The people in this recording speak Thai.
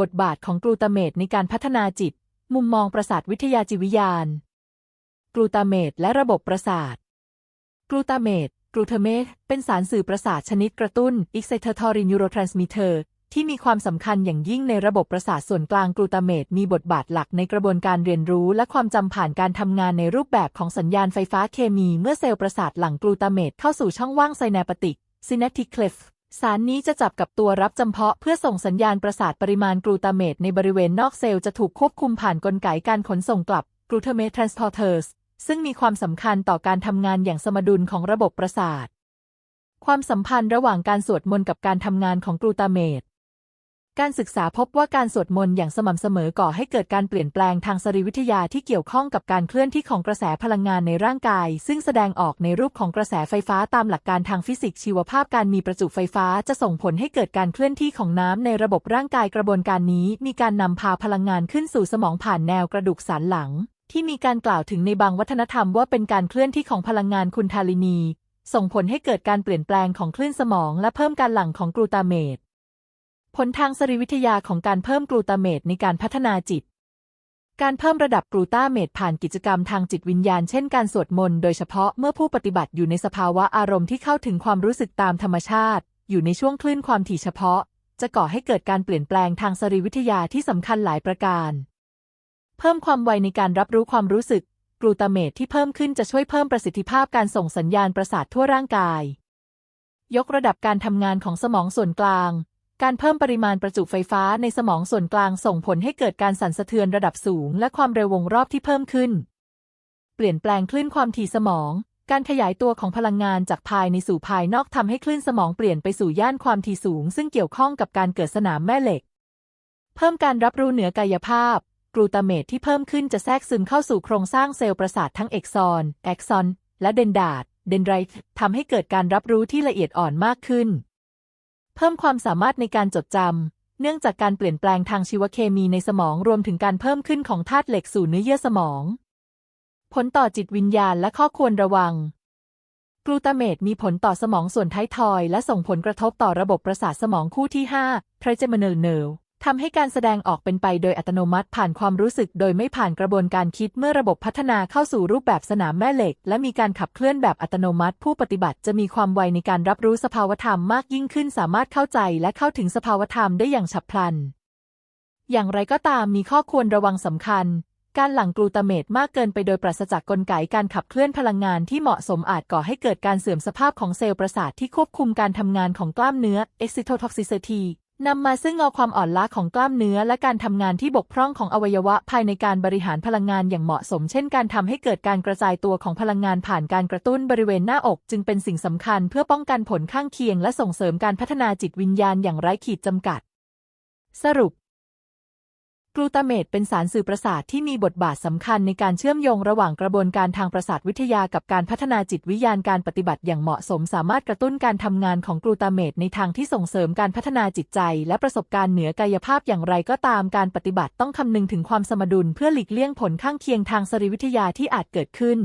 บทบาทของกลูตาเมตในการพัฒนาจิต มุมมองประสาทวิทยาจิตวิญญาณ กลูตาเมตและระบบประสาท กลูตาเมตกลูเทเมตเป็นสารสื่อประสาทชนิดกระตุ้น excitatory neurotransmitter ที่มีความสำคัญอย่างยิ่งในระบบประสาทส่วนกลางกลูตาเมตมีบทบาทหลักในกระบวนการเรียนรู้และความจำผ่านการทำงานในรูปแบบของสัญญาณไฟฟ้าเคมีเมื่อเซลล์ประสาทหลั่งกลูตาเมตเข้าสู่ช่องว่างไซแนปติก synaptic cleft สารนี้จะจับกับตัวรับจำเพาะเพื่อส่งสัญญาณประสาทปริมาณกลูตาเมตในบริเวณนอกเซลล์จะถูกควบคุมผ่านกลไกการขนส่งกลับกลูตาเมตทรานสพอร์เตอร์สซึ่งมีความสำคัญต่อการทำงานอย่างสมดุลของระบบประสาท ความสัมพันธ์ระหว่างการสวดมนต์กับการทำงานของกลูตาเมต การศึกษาพบว่าการสวดมนต์อย่างสม่ำเสมอก่อให้เกิดการเปลี่ยนแปลงทางสรีวิทยาที่เกี่ยวข้องกับการเคลื่อนที่ของกระแสพลังงานในร่างกาย ซึ่งแสดงออกในรูปของกระแสไฟฟ้าตามหลักการทางฟิสิกส์ชีวภาพการมีประจุไฟฟ้าจะส่งผลให้เกิดการเคลื่อนที่ของน้ำในระบบร่างกายกระบวนการนี้ มีการนำพาพลังงานขึ้นสู่สมองผ่านแนวกระดูกสันหลัง ที่มีการกล่าวถึงในบางวัฒนธรรมว่าเป็นการเคลื่อนที่ของพลังงานคุณทาลินี ส่งผลให้เกิดการเปลี่ยนแปลงของคลื่นสมอง และเพิ่มการหลั่งของกลูตาเมต ผลทางสรีวิทยาของการเพิ่มกลูตาเมตในการพัฒนาจิต การเพิ่มระดับกลูตาเมตผ่านกิจกรรมทางจิตวิญญาณเช่นการสวดมนต์โดยเฉพาะเมื่อผู้ปฏิบัติอยู่ในสภาวะอารมณ์ที่เข้าถึงความรู้สึกตามธรรมชาติ อยู่ในช่วงคลื่นความถี่เฉพาะ จะก่อให้เกิดการเปลี่ยนแปลงทางสรีวิทยาที่สำคัญหลายประการ เพิ่มความไวในการรับรู้ความรู้สึก กลูตาเมตที่เพิ่มขึ้นจะช่วยเพิ่มประสิทธิภาพการส่งสัญญาณประสาททั่วร่างกาย ยกระดับการทำงานของสมองส่วนกลาง การเพิ่มปริมาณประจุไฟฟ้าในสมองส่วนกลางส่งผลให้เกิดการสั่นสะเทือนระดับสูง และความเร็ววงรอบที่เพิ่มขึ้น เปลี่ยนแปลงคลื่นความถี่สมอง การขยายตัวของพลังงานจากภายในสู่ภายนอกทำให้คลื่นสมองเปลี่ยนไปสู่ย่านความถี่สูง ซึ่งเกี่ยวข้องกับการเกิดสนามแม่เหล็ก เพิ่มการรับรู้เหนือกายภาพ กลูตาเมตที่เพิ่มขึ้นจะแทรกซึมเข้าสู่โครงสร้างเซลล์ประสาททั้งเอกซอนแอกซอน และเดนดาดเดนไรท์ทำให้เกิดการรับรู้ที่ละเอียดอ่อนมากขึ้น เพิ่มความสามารถในการจดจำ เนื่องจากการเปลี่ยนแปลงทางชีวเคมีในสมองรวมถึงการเพิ่มขึ้นของธาตุเหล็กสู่เนื้อเยื่อสมอง ผลต่อจิตวิญญาณและข้อควรระวัง กลูตาเมตมีผลต่อสมองส่วนท้ายทอย และส่งผลกระทบต่อระบบประสาทสมองคู่ที่5 trigeminal nerve ทำให้การแสดงออกเป็นไปโดยอัตโนมัติผ่านความรู้สึกโดยไม่ผ่านกระบวนการคิดเมื่อระบบพัฒนาเข้าสู่รูปแบบสนามแม่เหล็ก และมีการขับเคลื่อนแบบอัตโนมัติ ผู้ปฏิบัติจะมีความไวในการรับรู้สภาวธรรมมากยิ่งขึ้น สามารถเข้าใจและเข้าถึงสภาวธรรมได้อย่างฉับพลัน อย่างไรก็ตามมีข้อควรระวังสำคัญ การหลั่งกลูตาเมตมากเกินไปโดยปราศจากกลไกการขับเคลื่อนพลังงานที่เหมาะสมอาจก่อให้เกิดการเสื่อมสภาพของเซลล์ประสาทที่ควบคุมการทำงานของกล้ามเนื้อ excitotoxicity นำมาซึ่งเอาความอ่อนล้าของกล้ามเนื้อและการทำงานที่บกพร่องของอวัยวะภายในการบริหารพลังงานอย่างเหมาะสม เช่นการทำให้เกิดการกระจายตัวของพลังงานผ่านการกระตุ้นบริเวณหน้าอก จึงเป็นสิ่งสำคัญเพื่อป้องกันผลข้างเคียง และส่งเสริมการพัฒนาจิตวิญญาณอย่างไร้ขีดจำกัด สรุป ลูตาเมตเป็นสารสื่อประสาทที่มีบทบาทสำคัญในการเชื่อมโยงระหว่างกระบวนการทางประสาทวิทยากับการพัฒนาจิตวิญญาณการปฏิบัติอย่างเหมาะสม สามารถกระตุ้นการทำงานของกลูตาเมตในทางที่ส่งเสริมการพัฒนาจิตใจ และประสบการณ์เหนือกายภาพอย่างไรก็ตามการปฏิบัติต้องคำนึงถึงความสมดุลเพื่อหลีกเลี่ยงผลข้างเคียงทางสรีวิทยาที่อาจเกิดขึ้น